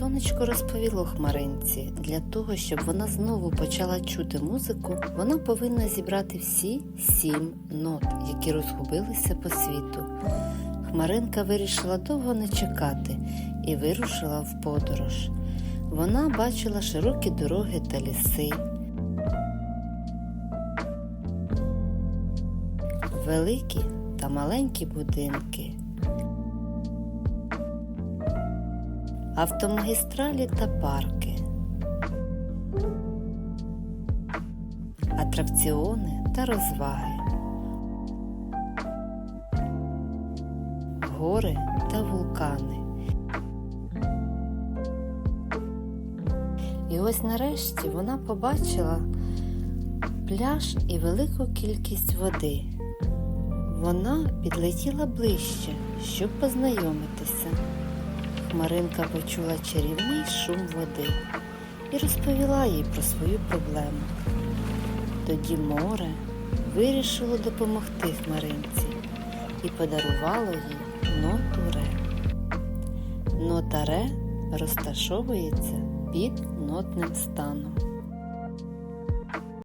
Сонечко розповіло хмаринці, для того, щоб вона знову почала чути музику, вона повинна зібрати всі сім нот, які розгубилися по світу. Хмаринка вирішила довго не чекати і вирушила в подорож. Вона бачила широкі дороги та ліси, великі та маленькі будинки. Автомагістралі та парки, атракціони та розваги, гори та вулкани. І ось нарешті вона побачила пляж і велику кількість води. Вона підлетіла ближче, щоб познайомитися. Хмаринка почула чарівний шум води і розповіла їй про свою проблему. Тоді море вирішило допомогти хмаринці і подарувало їй ноту ре. Нота ре розташовується під нотним станом.